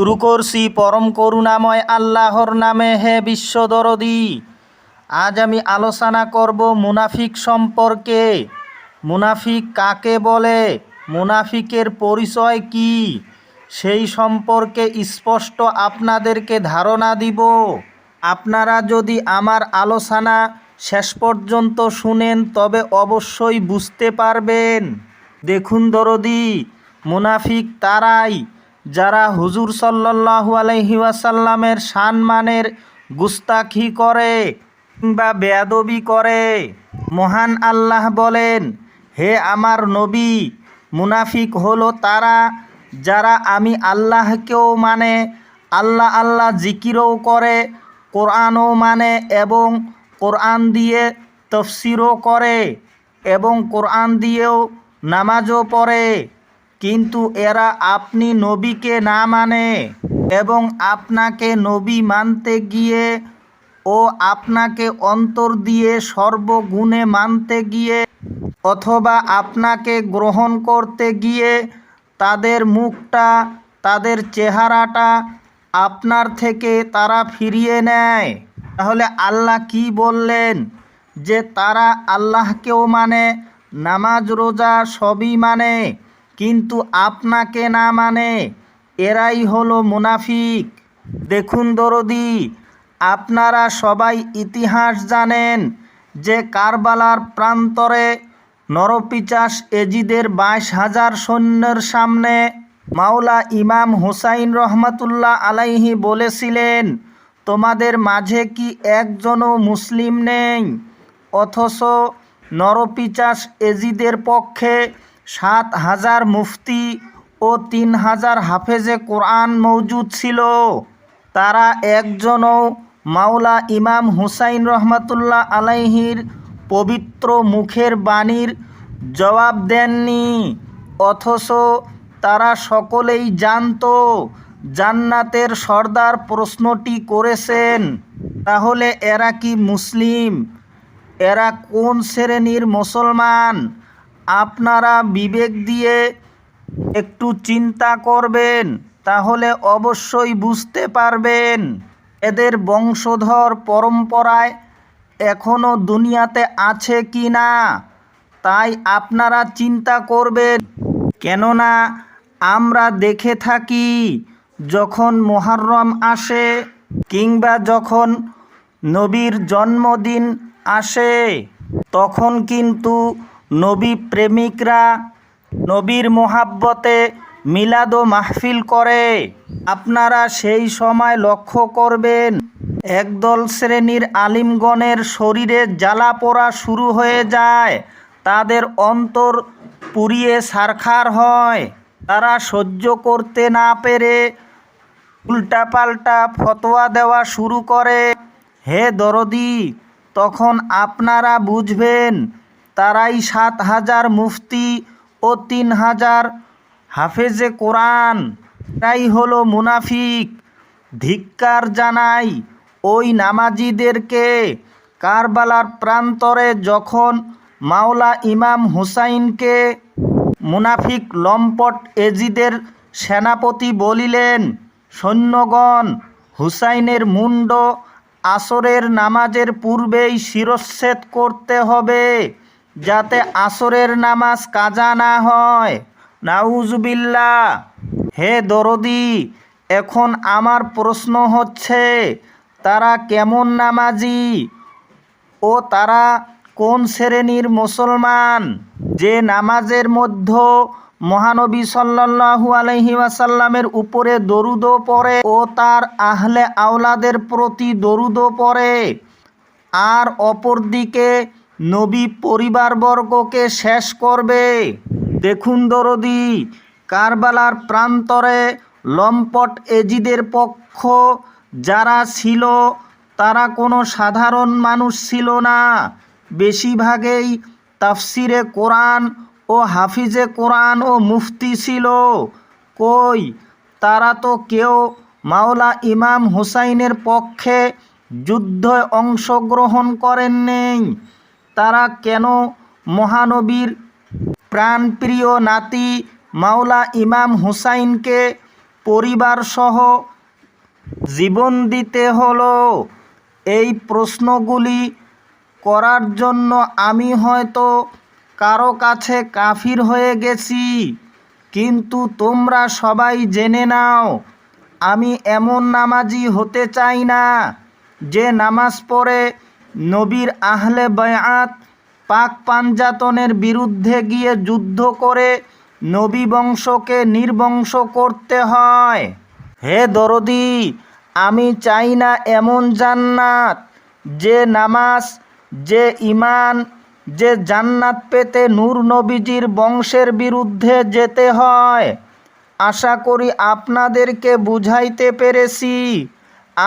শুরু করছি পরম করুণাময় আল্লাহর নামে হে বিশ্বদরদি। আজ আমি আলোচনা করব মুনাফিক সম্পর্কে। মুনাফিক কাকে বলে? মুনাফিকের পরিচয় কি? সেই সম্পর্কে স্পষ্ট আপনাদেরকে ধারণা দিব। আপনারা যদি আমার আলোচনা শেষ পর্যন্ত শুনেন, তবে অবশ্যই বুঝতে পারবেন। দেখুন দরদি, মুনাফিক তারাই যারা হুজুর সাল্লাল্লাহু আলাইহি ওয়াসাল্লামের সম্মানের গুস্তাখি করে কিংবা বেয়াদবি করে, মহান আল্লাহ বলেন, হে আমার নবী, মুনাফিক হলো তারা যারা আমি আল্লাহকেও মানে আল্লাহ আল্লাহ জিকিরও করে, কোরআনও মানে এবং কোরআন দিয়ে তফসিরও করে এবং কোরআন দিয়েও নামাজও পড়ে। কিন্তু এরা আপনি নবীকে না মানে এবং আপনাকে নবী মানতে গিয়ে ও আপনাকে অন্তর দিয়ে সর্বগুণে মানতে গিয়ে অথবা আপনাকে গ্রহণ করতে গিয়ে তাদের মুখটা, তাদের চেহারাটা আপনার থেকে তারা ফিরিয়ে নেয়। তাহলে আল্লাহ কি বললেন? যে তারা আল্লাহকেও মানে নামাজ, রোজা সবই মানে। কিন্তু আপনাকে না মানে এরাই হলো মুনাফিক। দেখুন দরদি, আপনারা সবাই ইতিহাস জানেন যে কারবালার প্রান্তরে নরপিচাস এজিদের বাইশ হাজার সৈন্যের সামনে মাওলা ইমাম হুসাইন রহমাতুল্লাহ আলাইহি বলেছিলেন, তোমাদের মাঝে কি একজনও মুসলিম নেই? অথচ নরপিচাস এজিদের পক্ষে সাত হাজার মুফতি ও তিন হাজার হাফেজে কোরআন মৌজুদ ছিল। তারা একজনও মাওলা ইমাম হুসাইন রহমাতুল্লাহ আলাইহির পবিত্র মুখের বাণীর জবাব দেননি, অথচ তারা সকলেই জানতো জান্নাতের সর্দার প্রশ্নটি করেছেন, তাহলে এরা কি মুসলিম? এরা কোন শ্রেণির মুসলমান? আপনারা বিবেক দিয়ে একটু চিন্তা করবেন, তাহলে অবশ্যই বুঝতে পারবেন। এদের বংশধর পরম্পরায় এখনও দুনিয়াতে আছে কি না, তাই আপনারা চিন্তা করবেন। কেননা আমরা দেখে থাকি, যখন মোহরম আসে কিংবা যখন নবীর জন্মদিন আসে, তখন কিন্তু নবী প্রেমিকরা নবীর মোহাব্বতে মিলাদ ও মাহফিল করে। আপনারা সেই সময় লক্ষ্য করবেন, একদল শ্রেণির আলিমগণের শরীরে জ্বালা পোড়া শুরু হয়ে যায়। তাদের অন্তর পুড়িয়ে সারখার হয়। তারা সহ্য করতে না পেরে উল্টাপাল্টা ফতোয়া দেওয়া শুরু করে। হে দরদি, তখন আপনারা বুঝবেন তারাই সাত হাজার মুফতি ও তিন হাজার হাফেজে কোরআন। তাই হলো মুনাফিক। ধিক্কার জানাই ওই নামাজিদেরকে। কারবালার প্রান্তরে যখন মাওলা ইমাম হুসাইনকে মুনাফিক লম্পট এজিদের সেনাপতি বলিলেন, সৈন্যগণ, হুসাইনের মুন্ড আসরের নামাজের পূর্বেই শিরচ্ছেদ করতে হবে। যাতে আসরের নামাজ কাজা না হয়। নাউজুবিল্লা হে দরদি, এখন আমার প্রশ্ন হচ্ছে, তারা কেমন নামাজি? ও তারা কোন শ্রেণির মুসলমান? যে নামাজের মধ্যে মহানবী সাল্লাল্লাহু আলহি উপরে দরুদও পড়ে ও তার আহলে আওলাদের প্রতি দরুদও পড়ে। আর অপরদিকে নবী পরিবারবর্গকে শেষ করবে। দেখুন দরদি, কারবালার প্রান্তরে লম্পট এজিদের পক্ষ, যারা ছিল, তারা কোনো সাধারণ মানুষ ছিল না। বেশিরভাগেই তাফসিরে কোরআন ও হাফিজে কোরআন ও মুফতি ছিল। কই, তারা তো কেউ মাওলা ইমাম হুসাইনের পক্ষে যুদ্ধে অংশগ্রহণ করেন নেই তারা কেন মহানবীর প্রাণপ্রিয় নাতি মাওলা ইমাম হুসাইনকে পরিবারসহ জীবন দিতে হলো? এই প্রশ্নগুলি করার জন্য আমি হয়তো কারও কাছে কাফির হয়ে গেছি, কিন্তু তোমরা সবাই জেনে নাও, আমি এমন নামাজি হতে চাই না যে নামাজ পড়ে নবীর আহলে বয়াত পাক পাঞ্জাতনের বিরুদ্ধে গিয়ে যুদ্ধ করে নবী বংশকে নির্বংশ করতে হয়। হে দরদি, আমি চাই না এমন জান্নাত, যে নামাজ, যে ইমান যে জান্নাত পেতে নূর নবীজির বংশের বিরুদ্ধে যেতে হয়। আশা করি আপনাদেরকে বুঝাইতে পেরেছি।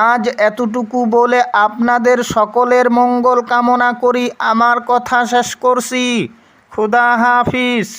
আজ এতটুকু বলে আপনাদের সকলের মঙ্গল কামনা করি। আমার কথা শেষ করছি। খুদা হাফিজ।